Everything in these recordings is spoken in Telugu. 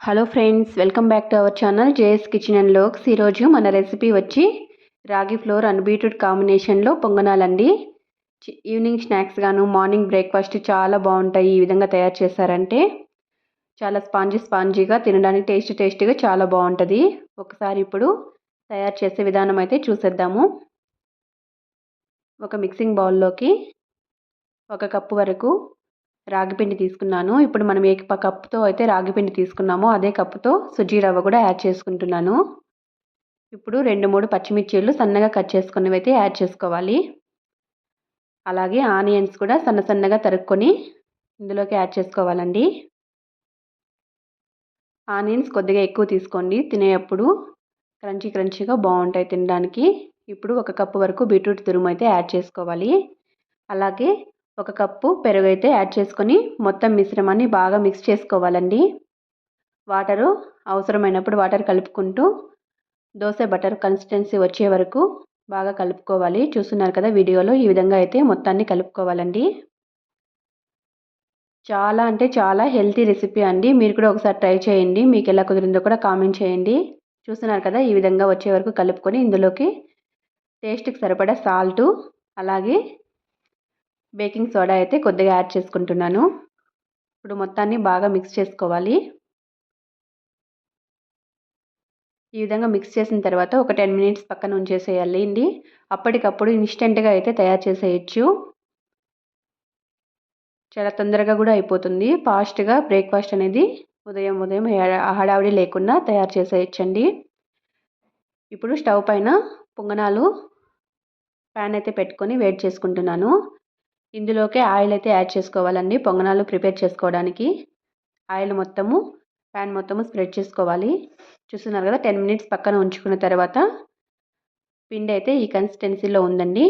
Hello friends welcome back to our channel JS kitchen and looks ఈరోజు మన రెసిపీ వచ్చి రాగి ఫ్లోర్ అండ్ బీట్రూట్ కాంబినేషన్లో పొంగనాలండి. ఈవినింగ్ స్నాక్స్ గాను మార్నింగ్ బ్రేక్ఫాస్ట్ చాలా బాగుంటాయి ఈ విధంగా తయారు చేశారంటే. చాలా స్పాంజీ స్పాంజీగా తినడానికి టేస్ట్ టేస్టీగా చాలా బాగుంటుంది. ఒకసారి ఇప్పుడు తయారు చేసే విధానం అయితే చూసేద్దాము. ఒక మిక్సింగ్ బౌల్లోకి ఒక కప్పు వరకు రాగిపిండి తీసుకున్నాను. ఇప్పుడు మనం ఏ కప్పుతో అయితే రాగిపిండి తీసుకున్నామో అదే కప్పుతో సుజీ రవ్వ కూడా యాడ్ చేసుకుంటున్నాను. ఇప్పుడు రెండు మూడు పచ్చిమిర్చీలు సన్నగా కట్ చేసుకున్నవి అయితే యాడ్ చేసుకోవాలి. అలాగే ఆనియన్స్ కూడా సన్న సన్నగా తరుక్కొని ఇందులోకి యాడ్ చేసుకోవాలండి. ఆనియన్స్ కొద్దిగా ఎక్కువ తీసుకోండి. తినేటప్పుడు క్రంచీ క్రంచీగా బాగుంటాయి తినడానికి. ఇప్పుడు ఒక కప్పు వరకు బీట్రూట్ తురుము అయితే యాడ్ చేసుకోవాలి. అలాగే ఒక కప్పు పెరుగు అయితే యాడ్ చేసుకొని మొత్తం మిశ్రమాన్ని బాగా మిక్స్ చేసుకోవాలండి. వాటరు అవసరమైనప్పుడు వాటర్ కలుపుకుంటూ దోశ బటర్ కన్సిస్టెన్సీ వచ్చే వరకు బాగా కలుపుకోవాలి. చూస్తున్నారు కదా వీడియోలో ఈ విధంగా అయితే మొత్తాన్ని కలుపుకోవాలండి. చాలా అంటే చాలా హెల్తీ రెసిపీ అండి. మీరు కూడా ఒకసారి ట్రై చేయండి. మీకు ఎలా కుదిరిందో కూడా కామెంట్ చేయండి. చూస్తున్నారు కదా ఈ విధంగా వచ్చే వరకు కలుపుకొని ఇందులోకి టేస్ట్కి సరిపడా సాల్టు అలాగే బేకింగ్ సోడా అయితే కొద్దిగా యాడ్ చేసుకుంటున్నాను. ఇప్పుడు మొత్తాన్ని బాగా మిక్స్ చేసుకోవాలి. ఈ విధంగా మిక్స్ చేసిన తర్వాత ఒక టెన్ మినిట్స్ పక్కన ఉంచేసేయాలి అండి. అప్పటికప్పుడు ఇన్స్టెంట్గా అయితే తయారు చేసేయచ్చు. చాలా తొందరగా కూడా అయిపోతుంది. ఫాస్ట్గా బ్రేక్ఫాస్ట్ అనేది ఉదయం ఉదయం హడావిడి లేకుండా తయారు చేసేయచ్చండి. ఇప్పుడు స్టవ్ పైన పొంగనాలు ప్యాన్ అయితే పెట్టుకొని వేడి చేసుకుంటున్నాను. ఇందులోకి ఆయిల్ అయితే యాడ్ చేసుకోవాలండి. పొంగనాలు ప్రిపేర్ చేసుకోవడానికి ఆయిల్ మొత్తము ప్యాన్ మొత్తము స్ప్రెడ్ చేసుకోవాలి. చూస్తున్నారు కదా టెన్ మినిట్స్ పక్కన ఉంచుకున్న తర్వాత పిండి అయితే ఈ కన్సిస్టెన్సీలో ఉందండి.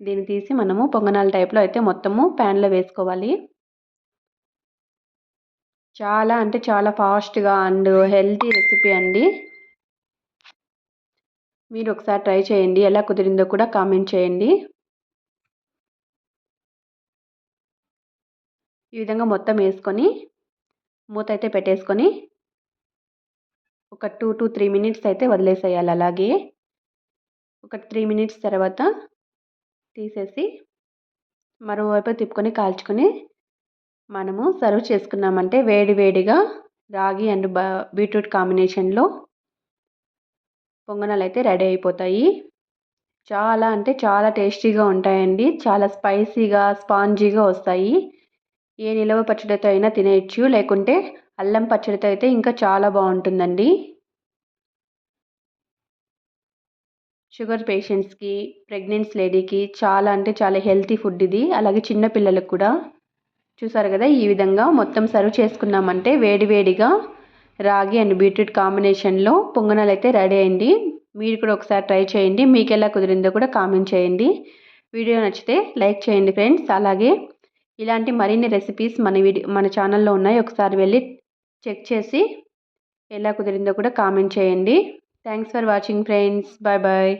దీన్ని తీసి మనము పొంగనాల టైప్లో అయితే మొత్తము ప్యాన్లో వేసుకోవాలి. చాలా అంటే చాలా ఫాస్ట్గా అండ్ హెల్తీ రెసిపీ అండి. మీరు ఒకసారి ట్రై చేయండి. ఎలా కుదిరిందో కూడా కామెంట్ చేయండి. ఈ విధంగా మొత్తం వేసుకొని మూత అయితే పెట్టేసుకొని ఒక టూ టు త్రీ మినిట్స్ అయితే వదిలేసేయాలి అలాగే. ఒక త్రీ మినిట్స్ తర్వాత తీసేసి మరోవైపు తిప్పుకొని కాల్చుకొని మనము సర్వ్ చేసుకున్నామంటే వేడి వేడిగా రాగి అండ్ బీట్రూట్ కాంబినేషన్లో పొంగనాలు అయితే రెడీ అయిపోతాయి. చాలా అంటే చాలా టేస్టీగా ఉంటాయండి. చాలా స్పైసీగా స్పాంజీగా వస్తాయి. ఏ నిలవ పచ్చడితో అయినా తినేయచ్చు లేకుంటే అల్లం పచ్చడితో అయితే ఇంకా చాలా బాగుంటుందండి. షుగర్ పేషెంట్స్కి ప్రెగ్నెంట్స్ లేడీకి చాలా అంటే చాలా హెల్తీ ఫుడ్ ఇది. అలాగే చిన్న పిల్లలకు కూడా. చూసారు కదా ఈ విధంగా మొత్తం సర్వ్ చేసుకున్నామంటే వేడివేడిగా రాగి అండ్ బీట్రూట్ కాంబినేషన్లో పొంగనాలు అయితే రెడీ అయింది. మీరు కూడా ఒకసారి ట్రై చేయండి. మీకు ఎలా కుదిరిందో కూడా కామెంట్ చేయండి. వీడియో నచ్చితే లైక్ చేయండి ఫ్రెండ్స్. అలాగే ఇలాంటి మరిన్ని రెసిపీస్ మన వీడియో మన ఛానల్లో ఉన్నాయి. ఒకసారి వెళ్ళి చెక్ చేసి ఎలా కుదిరిందో కూడా కామెంట్ చేయండి. Thanks for watching friends bye bye